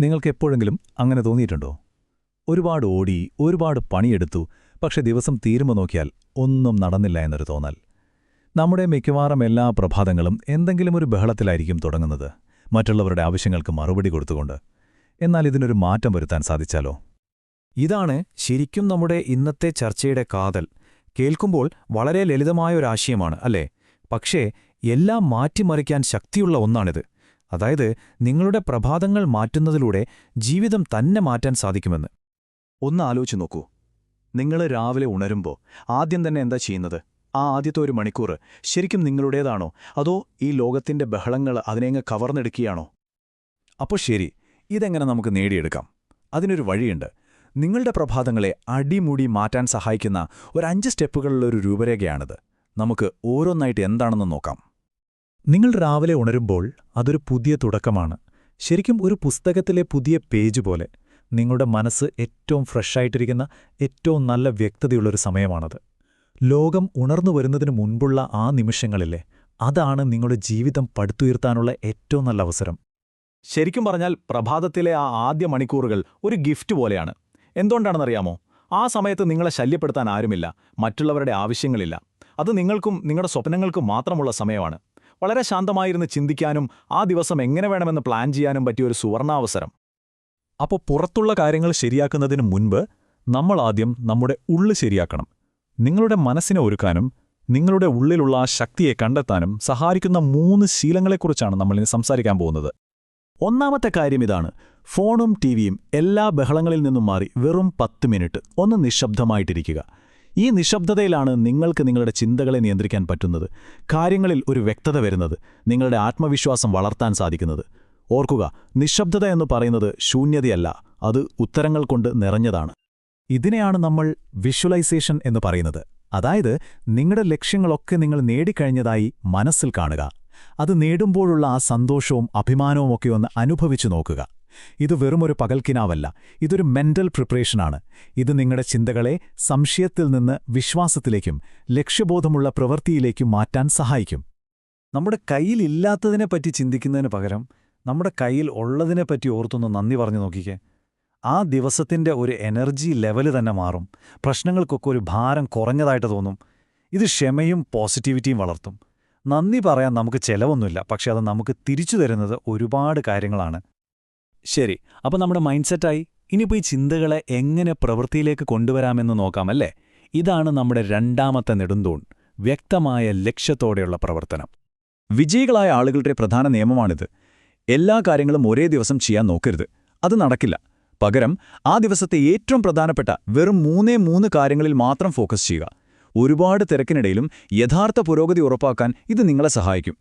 നിങ്ങൾക്ക് എപ്പോഴെങ്കിലും അങ്ങനെ തോന്നിയിട്ടുണ്ടോ? ഒരുപാട് ഓടി ഒരുപാട് പണിയെടുത്തു പക്ഷെ ദിവസം തീരുമ്പോൾ നോക്കിയാൽ ഒന്നും നടന്നില്ല എന്നൊരു തോന്നൽ. നമ്മുടെ മിക്കവാറും എല്ലാ പ്രഭാതങ്ങളും എന്തെങ്കിലും ഒരു ബഹളത്തിലായിരിക്കും തുടങ്ങുന്നത് മറ്റുള്ളവരുടെ ആവശ്യങ്ങൾക്ക് മറുപടി കൊടുത്തുകൊണ്ട്. എന്നാൽ ഇതിനൊരു മാറ്റം വരുത്താൻ സാധിച്ചാലോ? ഇതാണ് ശരിക്കും നമ്മുടെ ഇന്നത്തെ ചർച്ചയുടെ കാതൽ. കേൾക്കുമ്പോൾ വളരെ ലളിതമായ ഒരാശയമാണ് അല്ലേ? പക്ഷേ എല്ലാം മാറ്റിമറിക്കാൻ ശക്തിയുള്ള ഒന്നാണിത്. അതായത് നിങ്ങളുടെ പ്രഭാതങ്ങൾ മാറ്റുന്നതിലൂടെ ജീവിതം തന്നെ മാറ്റാൻ സാധിക്കുമെന്ന്. ഒന്ന് ആലോചിച്ച് നോക്കൂ. നിങ്ങൾ രാവിലെ ഉണരുമ്പോൾ ആദ്യം തന്നെ എന്താ ചെയ്യുന്നത്? ആ ആദ്യത്തെ ഒരു മണിക്കൂർ ശരിക്കും നിങ്ങളുടേതാണോ? അതോ ഈ ലോകത്തിന്റെ ബഹളങ്ങൾ അതിനെങ്ങ് കവർന്നെടുക്കുകയാണോ? അപ്പോൾ ശരി ഇതെങ്ങനെ നമുക്ക് നേടിയെടുക്കാം? അതിനൊരു വഴിയുണ്ട്. നിങ്ങളുടെ പ്രഭാതങ്ങളെ അടിമുടി മാറ്റാൻ സഹായിക്കുന്ന ഒരു അഞ്ച് സ്റ്റെപ്പുകളിലൊരു രൂപരേഖയാണിത്. നമുക്ക് ഓരോന്നായിട്ട് എന്താണെന്ന് നോക്കാം. നിങ്ങൾ രാവിലെ ഉണരുമ്പോൾ അതൊരു പുതിയ തുടക്കമാണ്. ശരിക്കും ഒരു പുസ്തകത്തിലെ പുതിയ പേജ് പോലെ നിങ്ങളുടെ മനസ്സ് ഏറ്റവും ഫ്രഷായിട്ടിരിക്കുന്ന ഏറ്റവും നല്ല വ്യക്തതയുള്ളൊരു സമയമാണത്. ലോകം ഉണർന്നു വരുന്നതിന് മുൻപുള്ള ആ നിമിഷങ്ങളില്ലേ അതാണ് നിങ്ങളുടെ ജീവിതം പടുത്തുയർത്താനുള്ള ഏറ്റവും നല്ല അവസരം. ശരിക്കും പറഞ്ഞാൽ പ്രഭാതത്തിലെ ആ ആദ്യ മണിക്കൂറുകൾ ഒരു ഗിഫ്റ്റ് പോലെയാണ്. എന്തുകൊണ്ടാണെന്നറിയാമോ? ആ സമയത്ത് നിങ്ങളെ ശല്യപ്പെടുത്താൻ ആരുമില്ല. മറ്റുള്ളവരുടെ ആവശ്യങ്ങളില്ല. അത് നിങ്ങൾക്കും നിങ്ങളുടെ സ്വപ്നങ്ങൾക്കും മാത്രമുള്ള സമയമാണ്. വളരെ ശാന്തമായിരുന്ന് ചിന്തിക്കാനും ആ ദിവസം എങ്ങനെ വേണമെന്ന് പ്ലാൻ ചെയ്യാനും പറ്റിയ ഒരു സുവർണാവസരം. അപ്പോൾ പുറത്തുള്ള കാര്യങ്ങൾ ശരിയാക്കുന്നതിന് മുൻപ് നമ്മൾ ആദ്യം നമ്മുടെ ഉള്ളു ശരിയാക്കണം. നിങ്ങളുടെ മനസ്സിനെ ഒരുക്കാനും നിങ്ങളുടെ ഉള്ളിലുള്ള ആ ശക്തിയെ കണ്ടെത്താനും സഹായിക്കുന്ന മൂന്ന് ശീലങ്ങളെക്കുറിച്ചാണ് നമ്മളിനി സംസാരിക്കാൻ പോകുന്നത്. ഒന്നാമത്തെ കാര്യം ഇതാണ്. ഫോണും ടിവിയും എല്ലാ ബഹളങ്ങളിൽ നിന്നും മാറി വെറും പത്ത് മിനിറ്റ്. ഒന്ന് നിശബ്ദമായിട്ടിരിക്കുക. ഈ നിശബ്ദതയിലാണ് നിങ്ങൾക്ക് നിങ്ങളുടെ ചിന്തകളെ നിയന്ത്രിക്കാൻ പറ്റുന്നത് കാര്യങ്ങളിൽ ഒരു വ്യക്തത വരുന്നത് നിങ്ങളുടെ ആത്മവിശ്വാസം വളർത്താൻ സാധിക്കുന്നത്. ഓർക്കുക നിശബ്ദത എന്ന് പറയുന്നത് ശൂന്യതയല്ല അത് ഉത്തരങ്ങൾ കൊണ്ട് നിറഞ്ഞതാണ്. ഇതിനെയാണ് നമ്മൾ വിഷ്വലൈസേഷൻ എന്ന് പറയുന്നത്. അതായത് നിങ്ങളുടെ ലക്ഷ്യങ്ങളൊക്കെ നിങ്ങൾ നേടിക്കഴിഞ്ഞതായി മനസ്സിൽ കാണുക. അത് നേടുമ്പോഴുള്ള ആ സന്തോഷവും അഭിമാനവും ഒക്കെ ഒന്ന് അനുഭവിച്ചു നോക്കുക. ഇത് വെറുമൊരു പകൽക്കിനാവല്ല ഇതൊരു മെന്റൽ പ്രിപ്പറേഷനാണ് ഇത് നിങ്ങളുടെ ചിന്തകളെ സംശയത്തിൽ നിന്ന് വിശ്വാസത്തിലേക്കും ലക്ഷ്യബോധമുള്ള പ്രവൃത്തിയിലേക്കും മാറ്റാൻ സഹായിക്കും. നമ്മുടെ കയ്യിലില്ലാത്തതിനെപ്പറ്റി ചിന്തിക്കുന്നതിന് പകരം നമ്മുടെ കയ്യിൽ ഉള്ളതിനെപ്പറ്റി ഓർത്തൊന്ന് നന്ദി പറഞ്ഞു നോക്കിക്കേ. ആ ദിവസത്തിന്റെ ഒരു എനർജി ലെവൽ തന്നെ മാറും. പ്രശ്നങ്ങൾക്കൊക്കെ ഒരു ഭാരം കുറഞ്ഞതായിട്ട് തോന്നും. ഇത് ക്ഷമയും പോസിറ്റിവിറ്റിയും വളർത്തും. നന്ദി പറയാൻ നമുക്ക് ചെലവൊന്നുമില്ല പക്ഷെ അത് നമുക്ക് തിരിച്ചു തരുന്നത് ഒരുപാട് കാര്യങ്ങളാണ്. ശരി അപ്പോൾ നമ്മുടെ മൈൻഡ് സെറ്റായി ഇനിയിപ്പോൾ ഈ ചിന്തകളെ എങ്ങനെ പ്രവൃത്തിയിലേക്ക് കൊണ്ടുവരാമെന്ന് നോക്കാമല്ലേ? ഇതാണ് നമ്മുടെ രണ്ടാമത്തെ നെടുന്തൂൺ വ്യക്തമായ ലക്ഷ്യത്തോടെയുള്ള പ്രവർത്തനം. വിജയികളായ ആളുകളുടെ പ്രധാന നിയമമാണിത്. എല്ലാ കാര്യങ്ങളും ഒരേ ദിവസം ചെയ്യാൻ നോക്കരുത്. അത് നടക്കില്ല. പകരം ആ ദിവസത്തെ ഏറ്റവും പ്രധാനപ്പെട്ട വെറും മൂന്നേ മൂന്ന് കാര്യങ്ങളിൽ മാത്രം ഫോക്കസ് ചെയ്യുക. ഒരുപാട് തിരക്കിനിടയിലും യഥാർത്ഥ പുരോഗതി ഉറപ്പാക്കാൻ ഇത് നിങ്ങളെ സഹായിക്കും.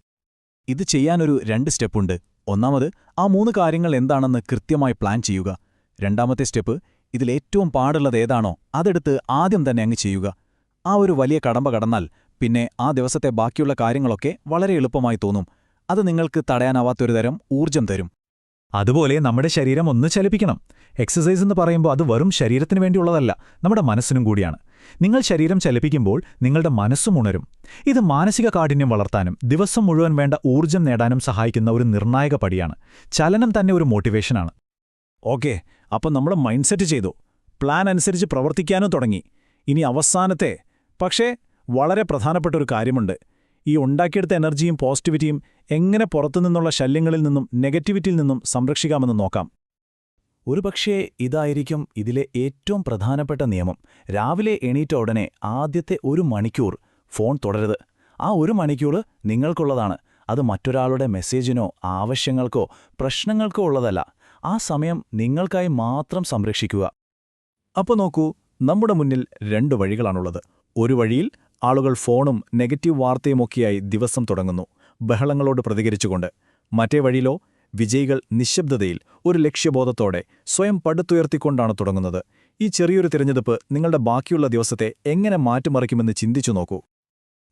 ഇത് ചെയ്യാനൊരു രണ്ട് സ്റ്റെപ്പുണ്ട്. ഒന്നാമത് ആ മൂന്ന് കാര്യങ്ങൾ എന്താണെന്ന് കൃത്യമായി പ്ലാൻ ചെയ്യുക. രണ്ടാമത്തെ സ്റ്റെപ്പ് ഇതിലേറ്റവും പാടുള്ളത് ഏതാണോ അതെടുത്ത് ആദ്യം തന്നെ അങ്ങ് ചെയ്യുക. ആ ഒരു വലിയ കടമ്പ കടന്നാൽ പിന്നെ ആ ദിവസത്തെ ബാക്കിയുള്ള കാര്യങ്ങളൊക്കെ വളരെ എളുപ്പമായി തോന്നും. അത് നിങ്ങൾക്ക് തടയാനാവാത്തൊരു തരം ഊർജം തരും. അതുപോലെ നമ്മുടെ ശരീരം ഒന്ന് ചലിപ്പിക്കണം. എക്സസൈസ് എന്ന് പറയുമ്പോൾ അത് വെറും ശരീരത്തിന് വേണ്ടിയുള്ളതല്ല നമ്മുടെ മനസ്സിനും കൂടിയാണ്. നിങ്ങൾ ശരീരം ചലിപ്പിക്കുമ്പോൾ നിങ്ങളുടെ മനസ്സും ഉണരും. ഇത് മാനസിക കാഠിന്യം വളർത്താനും ദിവസം മുഴുവൻ വേണ്ട ഊർജം നേടാനും സഹായിക്കുന്ന ഒരു നിർണായക പടിയാണ്. ചലനം തന്നെ ഒരു മോട്ടിവേഷനാണ് ഓക്കെ അപ്പം നമ്മൾ മൈൻഡ് സെറ്റ് ചെയ്തു. പ്ലാൻ അനുസരിച്ച് പ്രവർത്തിക്കാനും തുടങ്ങി. ഇനി അവസാനത്തെ പക്ഷേ വളരെ പ്രധാനപ്പെട്ട ഒരു കാര്യമുണ്ട്. ഈ ഉണ്ടാക്കിയെടുത്ത എനർജിയും പോസിറ്റിവിറ്റിയും എങ്ങനെ പുറത്തുനിന്നുള്ള ശല്യങ്ങളിൽ നിന്നും നെഗറ്റിവിറ്റിയിൽ നിന്നും സംരക്ഷിക്കാമെന്ന് നോക്കാം. ഒരുപക്ഷേ ഇതായിരിക്കും ഇതിലെ ഏറ്റവും പ്രധാനപ്പെട്ട നിയമം. രാവിലെ എണീറ്റ ഉടനെ ആദ്യത്തെ ഒരു മണിക്കൂർ ഫോൺ തുടരുത് ആ ഒരു മണിക്കൂർ നിങ്ങൾക്കുള്ളതാണ്. അത് മറ്റൊരാളുടെ മെസ്സേജിനോ ആവശ്യങ്ങൾക്കോ പ്രശ്നങ്ങൾക്കോ ഉള്ളതല്ല. ആ സമയം നിങ്ങൾക്കായി മാത്രം സംരക്ഷിക്കുക. അപ്പോൾ നോക്കൂ നമ്മുടെ മുന്നിൽ രണ്ട് വഴികളാണുള്ളത്. ഒരു വഴിയിൽ ആളുകൾ ഫോണും നെഗറ്റീവ് വാർത്തയുമൊക്കെയായി ദിവസം തുടങ്ങുന്നു ബഹളങ്ങളോട് പ്രതികരിച്ചുകൊണ്ട്. മറ്റേ വഴിയിലോ വിജയികൾ നിശബ്ദതയിൽ ഒരു ലക്ഷ്യബോധത്തോടെ സ്വയം പടുത്തുയർത്തിക്കൊണ്ടാണ് തുടങ്ങുന്നത്. ഈ ചെറിയൊരു തിരഞ്ഞെടുപ്പ് നിങ്ങളുടെ ബാക്കിയുള്ള ദിവസത്തെ എങ്ങനെ മാറ്റിമറിക്കുമെന്ന് ചിന്തിച്ചു നോക്കൂ.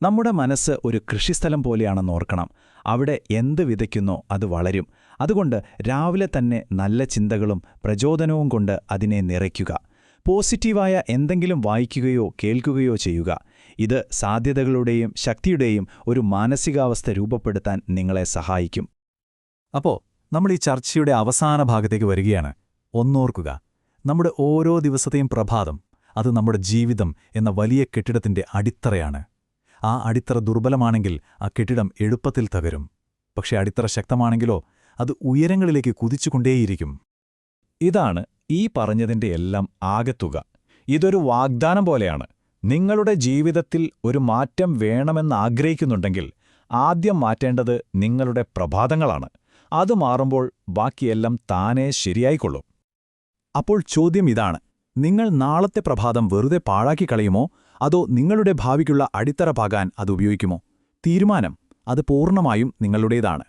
നമ്മുടെ മനസ്സ് ഒരു കൃഷിസ്ഥലം പോലെയാണെന്ന് ഓർക്കണം. അവിടെ എന്ത് വിതയ്ക്കുന്നോ അത് വളരും. അതുകൊണ്ട് രാവിലെ തന്നെ നല്ല ചിന്തകളും പ്രചോദനവും കൊണ്ട് അതിനെ നിറയ്ക്കുക. പോസിറ്റീവായ എന്തെങ്കിലും വായിക്കുകയോ കേൾക്കുകയോ ചെയ്യുക. ഇത് സാധ്യതകളുടെയും ശക്തിയുടെയും ഒരു മാനസികാവസ്ഥ രൂപപ്പെടുത്താൻ നിങ്ങളെ സഹായിക്കും. അപ്പോ നമ്മൾ ഈ ചർച്ചയുടെ അവസാന ഭാഗത്തേക്ക് വരികയാണ്. ഒന്നോർക്കുക. നമ്മുടെ ഓരോ ദിവസത്തെയും പ്രഭാതം അത് നമ്മുടെ ജീവിതം എന്ന വലിയ കെട്ടിടത്തിന്റെ അടിത്തറയാണ്. ആ അടിത്തറ ദുർബലമാണെങ്കിൽ ആ കെട്ടിടം എളുപ്പത്തിൽ തകരും. പക്ഷെ അടിത്തറ ശക്തമാണെങ്കിലോ അത് ഉയരങ്ങളിലേക്ക് കുതിച്ചുകൊണ്ടേയിരിക്കും. ഇതാണ് ഈ പറഞ്ഞതിന്റെ എല്ലാം ആകത്തുക. ഇതൊരു വാഗ്ദാനം പോലെയാണ്. നിങ്ങളുടെ ജീവിതത്തിൽ ഒരു മാറ്റം വേണമെന്നാഗ്രഹിക്കുന്നുണ്ടെങ്കിൽ ആദ്യം മാറ്റേണ്ടത് നിങ്ങളുടെ പ്രഭാതങ്ങളാണ്. അത് മാറുമ്പോൾ ബാക്കിയെല്ലാം താനേ ശരിയായിക്കൊള്ളും. അപ്പോൾ ചോദ്യം ഇതാണ് നിങ്ങൾ നാളത്തെ പ്രഭാതം വെറുതെ പാഴാക്കി കളയുമോ? അതോ നിങ്ങളുടെ ഭാവിക്കുള്ള അടിത്തറ പാകാൻ അത് ഉപയോഗിക്കുമോ? തീരുമാനം അത് പൂർണമായും നിങ്ങളുടേതാണ്.